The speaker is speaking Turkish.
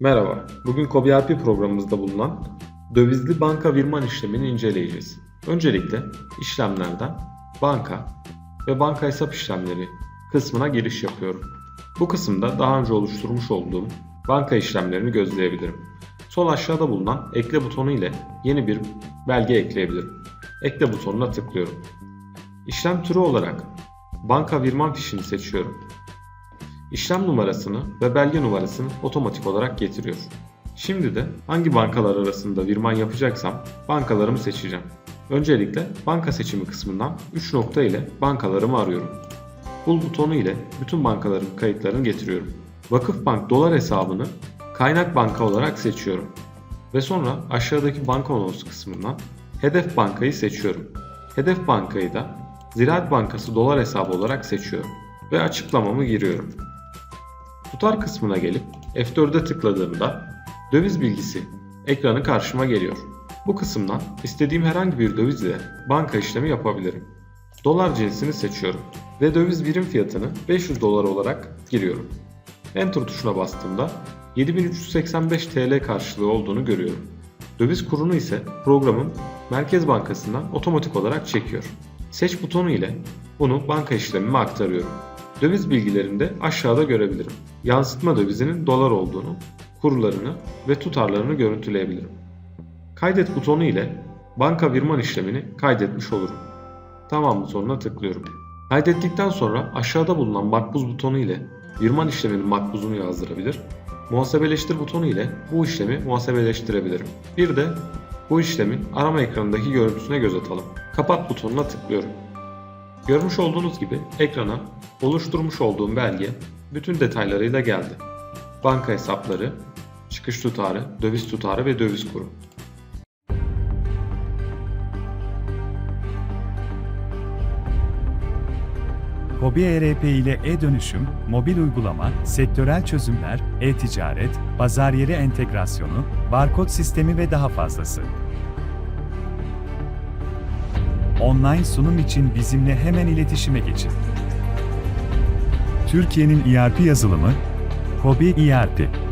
Merhaba, bugün KOBİ programımızda bulunan dövizli banka virman işlemini inceleyeceğiz. Öncelikle işlemlerden banka ve banka hesap işlemleri kısmına giriş yapıyorum. Bu kısımda daha önce oluşturmuş olduğum banka işlemlerini gözleyebilirim. Sol aşağıda bulunan ekle butonu ile yeni bir belge ekleyebilirim. Ekle butonuna tıklıyorum. İşlem türü olarak banka virman fişini seçiyorum. İşlem numarasını ve belge numarasını otomatik olarak getiriyor. Şimdi de hangi bankalar arasında virman yapacaksam bankalarımı seçeceğim. Öncelikle banka seçimi kısmından 3 nokta ile bankalarımı arıyorum. Bul butonu ile bütün bankaların kayıtlarını getiriyorum. Vakıfbank dolar hesabını kaynak banka olarak seçiyorum. Ve sonra aşağıdaki banka anonsu kısmından hedef bankayı seçiyorum. Hedef bankayı da Ziraat Bankası dolar hesabı olarak seçiyorum ve açıklamamı giriyorum. Tutar kısmına gelip F4'e tıkladığımda döviz bilgisi ekranı karşıma geliyor. Bu kısımdan istediğim herhangi bir dövizle banka işlemi yapabilirim. Dolar cinsini seçiyorum ve döviz birim fiyatını 500 dolar olarak giriyorum. Enter tuşuna bastığımda 7385 TL karşılığı olduğunu görüyorum. Döviz kurunu ise programın Merkez Bankası'ndan otomatik olarak çekiyor. Seç butonu ile bunu banka işlemime aktarıyorum. Döviz bilgilerini de aşağıda görebilirim. Yansıtma dövizinin dolar olduğunu, kurlarını ve tutarlarını görüntüleyebilirim. Kaydet butonu ile banka virman işlemini kaydetmiş olurum. Tamam butonuna tıklıyorum. Kaydettikten sonra aşağıda bulunan makbuz butonu ile virman işleminin makbuzunu yazdırabilir. Muhasebeleştir butonu ile bu işlemi muhasebeleştirebilirim. Bir de bu işlemin arama ekranındaki görüntüsüne göz atalım. Kapat butonuna tıklıyorum. Görmüş olduğunuz gibi ekrana oluşturmuş olduğum belge bütün detaylarıyla geldi. Banka hesapları, çıkış tutarı, döviz tutarı ve döviz kuru. Hobi ERP ile e-dönüşüm, mobil uygulama, sektörel çözümler, e-ticaret, pazar yeri entegrasyonu, barkod sistemi ve daha fazlası. Online sunum için bizimle hemen iletişime geçin. Türkiye'nin ERP yazılımı, Hobi ERP.